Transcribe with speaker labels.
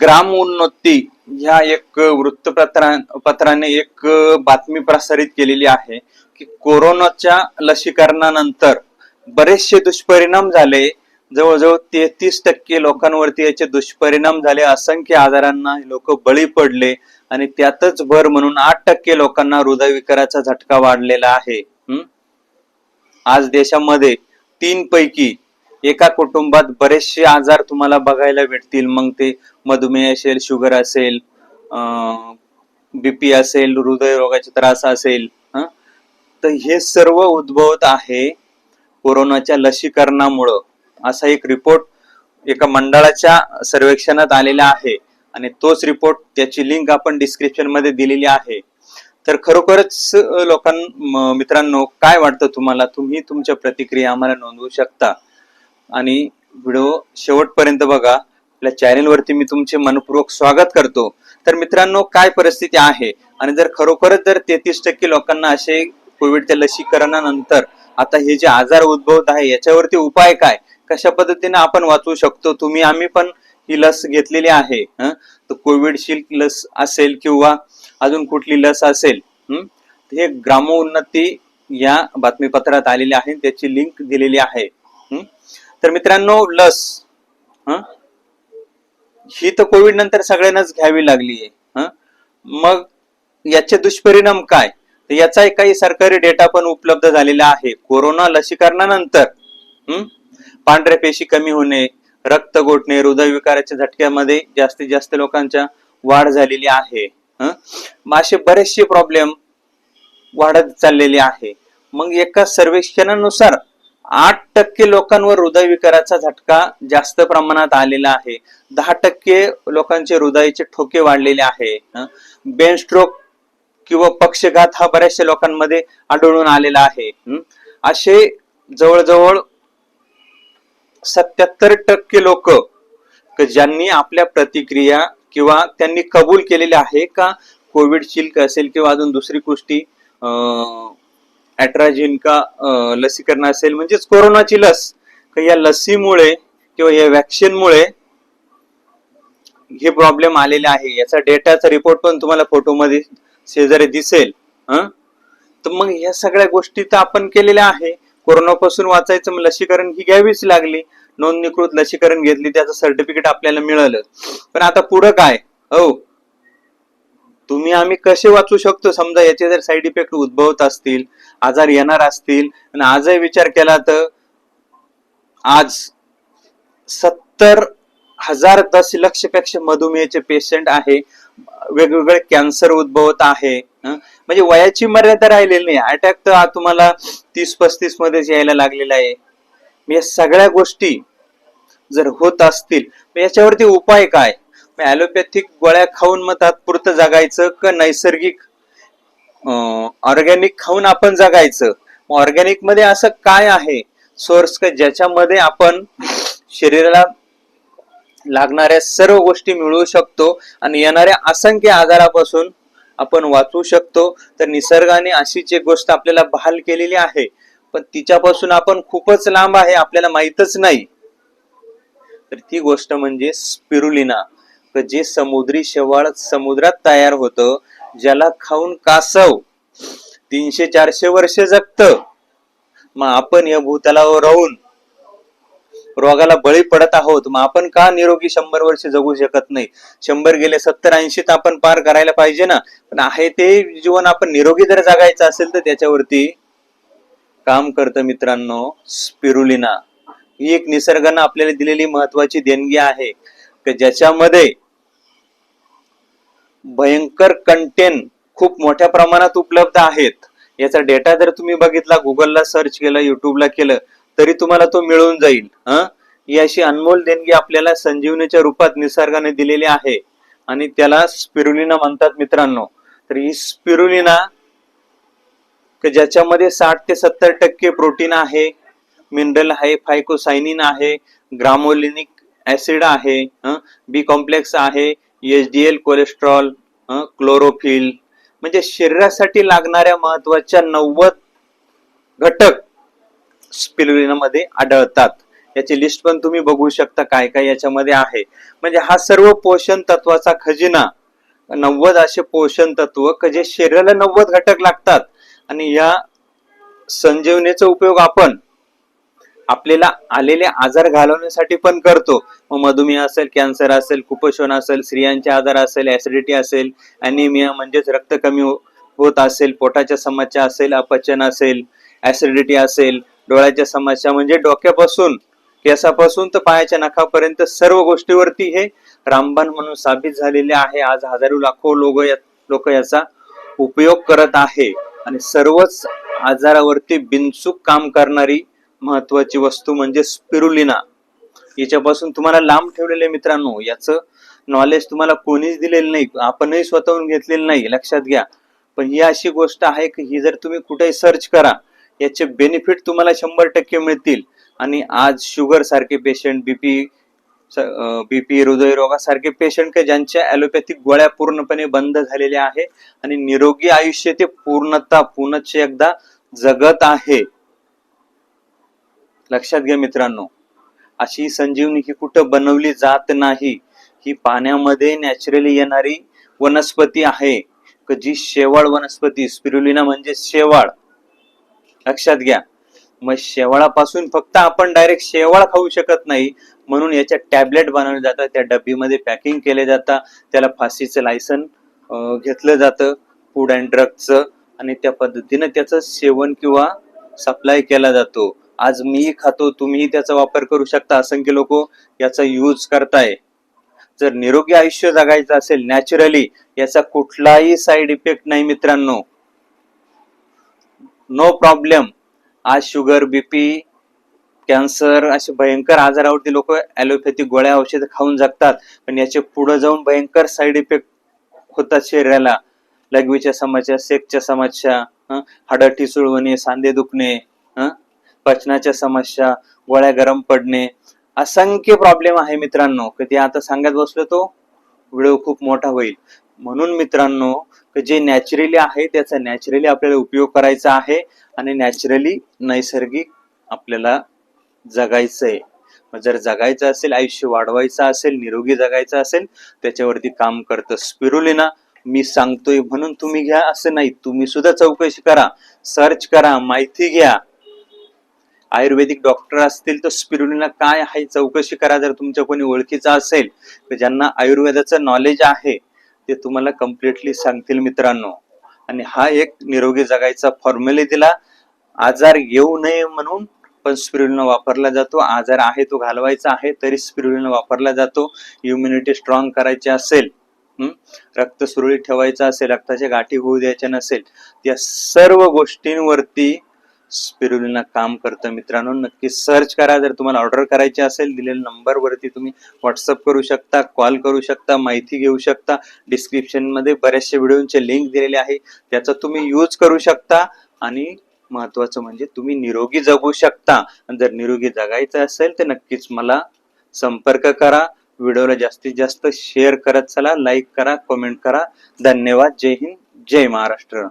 Speaker 1: ग्राम उन्नती ह्या एक वृत्तपत्रा पत्राने एक बातमी प्रसारित केलेली आहे की कोरोनाच्या लसीकरणानंतर बरेचसे दुष्परिणाम झाले. जवळजवळ तेहतीस टक्के लोकांवरती याचे दुष्परिणाम झाले. असंख्य आजारांना लोक बळी पडले आणि त्यातच भर म्हणून आठ टक्के लोकांना हृदयविकाराचा झटका वाढलेला आहे. आज देशामध्ये तीन पैकी एका कुटुंबात बरेचसे आजार तुम्हाला बघायला भेटतील. मग ते मधुमेह असेल शुगर असेल बीपी असेल हृदयरोगाचे त्रास असेल तर हे सर्व उद्भवत आहे कोरोनाच्या लसीकरणामुळं. असा एक रिपोर्ट एका मंडळाच्या सर्वेक्षणात आलेला आहे आणि तोच रिपोर्ट त्याची लिंक आपण डिस्क्रिप्शनमध्ये दिलेली आहे. तर खरोखरच लोकां मित्रांनो काय वाटतं तुम्हाला? तुम्ही तुमच्या प्रतिक्रिया आम्हाला नोंदवू शकता. आणि व्हिडिओ शेवटपर्यंत बघा. आपल्या चॅनेलवरती मी तुमचे मनपूर्वक स्वागत करतो. तर मित्रांनो काय परिस्थिती आहे? आणि जर खरोखरच जर तेहतीस टक्के लोकांना असे कोविडच्या लसीकरणानंतर आता हे जे आजार उद्भवत आहे याच्यावरती उपाय काय? कशा पद्धतीने आपण वाचवू शकतो? तुम्ही आम्ही पण ही लस घेतलेली आहे तर कोविडशील्ड लस असेल किंवा अजून कुठली लस असेल हं? हे ग्रामोन्नती या बातमीपत्रात आलेली आहे त्याची लिंक दिलेली आहे तर मित्रांनो लस ही तर कोविड नंतर सगळ्यांनाच घ्यावी लागली आहे मग याचे दुष्परिणाम काय? तर याचा काही सरकारी डेटा पण उपलब्ध झालेला आहे. कोरोना लसीकरणानंतर पांढऱ्या पेशी कमी होणे रक्त गोठणे हृदयविकाराच्या झटक्यामध्ये जास्तीत जास्त लोकांच्या वाढ झालेली आहे असे बरेचसे प्रॉब्लेम वाढत चाललेले आहे. मग एका सर्वेक्षणानुसार आठ टक्के लोकांवर हृदयविकाराचा झटका जास्त प्रमाणात आलेला आहे. दहा टक्के लोकांचे हृदयाचे ठोके वाढलेले आहे. बेन स्ट्रोक किंवा पक्षघात हा बऱ्याचशा लोकांमध्ये आढळून आलेला आहे. असे जवळजवळ सत्याहत्तर टक्के लोक ज्यांनी आपल्या प्रतिक्रिया किंवा त्यांनी कबूल केलेले आहे का? कोविडशील्ड असेल किंवा अजून दुसरी गोष्टी अॅट्राझिनका लसीकरण असेल म्हणजेच कोरोनाची लस. या लसीमुळे किंवा या व्हॅक्सिनमुळे हे प्रॉब्लेम आलेले आहे. याचा डेटाचा रिपोर्ट पण तुम्हाला फोटोमध्ये शेजारी दिसेल तर मग या सगळ्या गोष्टी तर आपण केलेल्या आहे. कोरोनापासून वाचायचं मग लसीकरण ही घ्यावीच लागली. नोंदणीकृत लसीकरण घेतली त्याचं सर्टिफिकेट आपल्याला मिळालं. पण आता पुढं काय? हो. तुम्ही आम्ही कसे वाचू शकतो? समजा याचे जर साईड इफेक्ट उद्भवत असतील आजार येणार असतील आणि आजही विचार केला तर आज सत्तर हजार दशलक्षपेक्षा मधुमेहचे पेशंट आहे. वेगवेगळे कॅन्सर उद्भवत आहे. म्हणजे वयाची मर्यादा राहिलेली नाही. अटॅक तर तुम्हाला तीस पस्तीस मध्येच यायला लागलेला आहे. या सगळ्या गोष्टी जर होत असतील याच्यावरती उपाय काय? ऍलोपॅथिक गोळ्या खाऊन मग तात्पुरतं जगायचं का नैसर्गिक ऑर्गॅनिक खाऊन आपण जगायचं? ऑर्गॅनिकमध्ये असं काय आहे? सोर्स का ज्याच्यामध्ये आपण शरीराला लागणाऱ्या सर्व गोष्टी मिळवू शकतो आणि येणाऱ्या असंख्य आजारापासून आपण वाचू शकतो? तर निसर्गाने अशीच एक गोष्ट आपल्याला बहाल केलेली आहे पण तिच्यापासून आपण खूपच लांब आहे आपल्याला माहीतच नाही. तर ती गोष्ट म्हणजे स्पिरुलिना. तर जे समुद्री शेवाळ समुद्रात तयार होतं ज्याला खाऊन कासव तीनशे चारशे वर्ष जगत. मग आपण या भूतलावर राहून रोगाला बळी पडत आहोत. मग आपण का निरोगी शंभर वर्ष जगू शकत नाही? शंभर गेले सत्तर ऐंशी तर आपण पार करायला पाहिजे ना. पण आहे ते जीवन आपण निरोगी जर जगायचं असेल तर त्याच्यावरती काम करतं मित्रांनो स्पिरुलिना. ही एक निसर्गानं आपल्याला दिलेली महत्वाची देणगी आहे. की ज्याच्यामध्ये भयंकर कंटेंट खूप मोठ्या प्रमाणात उपलब्ध आहेत. याचा डेटा जर तुम्ही बघितला गुगलला सर्च केलं युट्यूबला केलं तरी तुम्हाला तो मिळून जाईल. ही? अशी अनमोल देणगी आपल्याला संजीवनीच्या रूपात निसर्गाने दिलेली आहे. आणि त्याला स्पिरुलिना म्हणतात मित्रांनो. तर ही स्पिरुलिना ज्याच्यामध्ये साठ ते सत्तर टक्के प्रोटीन आहे मिनरल आहे फायकोसायनिन आहे ग्रामोलिनिक ऍसिड आहे बी कॉम्प्लेक्स आहे H D L cholesterol chlorophyll म्हणजे शरीरासाठी लागणाऱ्या महत्त्वाच्या नव्वद घटक स्पिरुलिनामध्ये आढळतात. याची लिस्ट पण तुम्ही बघू शकता काय काय याच्यामध्ये आहे. म्हणजे हा सर्व पोषण तत्वाचा खजिना नव्वद असे पोषण तत्व जे शरीराला नव्वद घटक लागतात. आणि या संजीवनीचा उपयोग आपण आपल्याला आलेले आजार घालवण्यासाठी पण करतो. मग मधुमेह असेल कॅन्सर असेल कुपोषण असेल स्त्रियांचे आजार असेल ऍसिडिटी असेल अनिमिया म्हणजेच रक्त कमी हो- होत असेल पोटाच्या समस्या असेल अपचन असेल ऍसिडिटी असेल डोळ्याच्या समस्या म्हणजे डोक्यापासून केसापासून तर पायाच्या नखापर्यंत सर्व गोष्टीवरती हे रामबाण म्हणून साबित झालेले आहे. आज हजारो लाखो लोक लोक याचा उपयोग करत आहे. आणि सर्वच आजारावरती बिनचूक काम करणारी महत्वाची वस्तू म्हणजे स्पिरुलिना. याच्यापासून तुम्हाला लांब ठेवलेले मित्रांनो याचं नॉलेज तुम्हाला कोणीच दिलेलं नाही आपणही स्वतःहून घेतलेलं नाही लक्षात घ्या. पण ही अशी गोष्ट आहे की ही जर तुम्ही कुठेही सर्च करा याचे बेनिफिट तुम्हाला शंभर टक्के मिळतील. आणि आज शुगर सारखे पेशंट बीपी बीपी हृदयरोगासारखे पेशंट का ज्यांच्या ॲलोपॅथिक गोळ्या पूर्णपणे बंद झालेल्या आहे आणि निरोगी आयुष्य ते पूर्णता पूर्णच एकदा जगत आहे. लक्षात घ्या मित्रांनो अशी संजीवनी ही कुठं बनवली जात नाही. ही पाण्यामध्ये नॅचरली येणारी वनस्पती आहे. क जी शेवाळ वनस्पती स्पिरुलिना म्हणजे शेवाळ. लक्षात घ्या. मग शेवाळापासून फक्त आपण डायरेक्ट शेवाळ खाऊ शकत नाही म्हणून याच्या टॅबलेट बनवले जातात. त्या डब्बीमध्ये पॅकिंग केले जातात. त्याला फाशीचं लायसन घेतलं जातं. फूड अँड ड्रगचं आणि त्या पद्धतीनं त्याचं सेवन किंवा सप्लाय केला जातो. आज मी खातो तुम्ही त्याचा वापर करू शकता असंख्य लोक याचा यूज करताय. जर निरोगी आयुष्य जगायचं असेल नॅचरली याचा कुठलाही साईड इफेक्ट नाही मित्रांनो. नो प्रॉब्लेम आज शुगर बीपी कॅन्सर असे भयंकर आजारावरती लोक ॲलोपॅथिक गोळ्या औषध खाऊन जगतात. पण याचे पुढे जाऊन भयंकर साईड इफेक्ट होतात शरीराला. लघवीच्या समस्या सेकच्या समस्या हं, हाडं ठिसूळ सांधे दुखणे हं, पचनाच्या समस्या गोळ्या गरम पडणे असंख्य प्रॉब्लेम आहे मित्रांनो. की ते आता सांगत बसलो तो व्हिडिओ खूप मोठा होईल. म्हणून मित्रांनो जे नॅचरली आहे त्याचा नॅचरली आपल्याला उपयोग करायचा आहे आणि नॅचरली नैसर्गिक आपल्याला जगायचं आहे जर जगायचं असेल आयुष्य वाढवायचं असेल निरोगी जगायचं असेल त्याच्यावरती काम करतं स्पिरुलिना मी सांगतोय म्हणून तुम्ही घ्या असं नाही. तुम्ही सुद्धा चौकशी करा. सर्च करा माहिती घ्या. आयुर्वेदिक डॉक्टर असतील तर स्पिरुलिना काय आहे चौकशी करा जर तुमच्या कोणी ओळखीचा असेल. तर ज्यांना आयुर्वेदाचं नॉलेज आहे ते तुम्हाला कम्प्लिटली सांगतील मित्रांनो. आणि हा एक निरोगी जगायचा फॉर्म्युले दिला. आजार येऊ नये म्हणून पण स्पिरुलिना वापरला जातो. आजार आहे तो घालवायचा आहे तरी स्पिरुलिना वापरला जातो. इम्युनिटी स्ट्रॉंग करायची असेल रक्त सुरळीत ठेवायचं असेल रक्ताच्या गाठी होऊ द्यायच्या नसेल या सर्व गोष्टींवरती स्पिरुलिना काम करतं. मित्रांनो नक्की सर्च करा. जर तुम्हाला ऑर्डर करायची असेल दिलेल्या नंबरवरती तुम्ही व्हॉट्सअप करू शकता कॉल करू शकता माहिती घेऊ शकता. डिस्क्रिप्शनमध्ये बऱ्याचशा व्हिडिओचे लिंक दिलेले आहे. त्याचा तुम्ही यूज करू शकता. आणि महत्वाचं म्हणजे तुम्ही निरोगी जगू शकता. जर निरोगी जगायचं असेल तर नक्कीच मला संपर्क करा. व्हिडिओला जास्तीत जास्त शेअर करत चला. लाईक करा कमेंट करा. धन्यवाद. जय हिंद. जय महाराष्ट्र.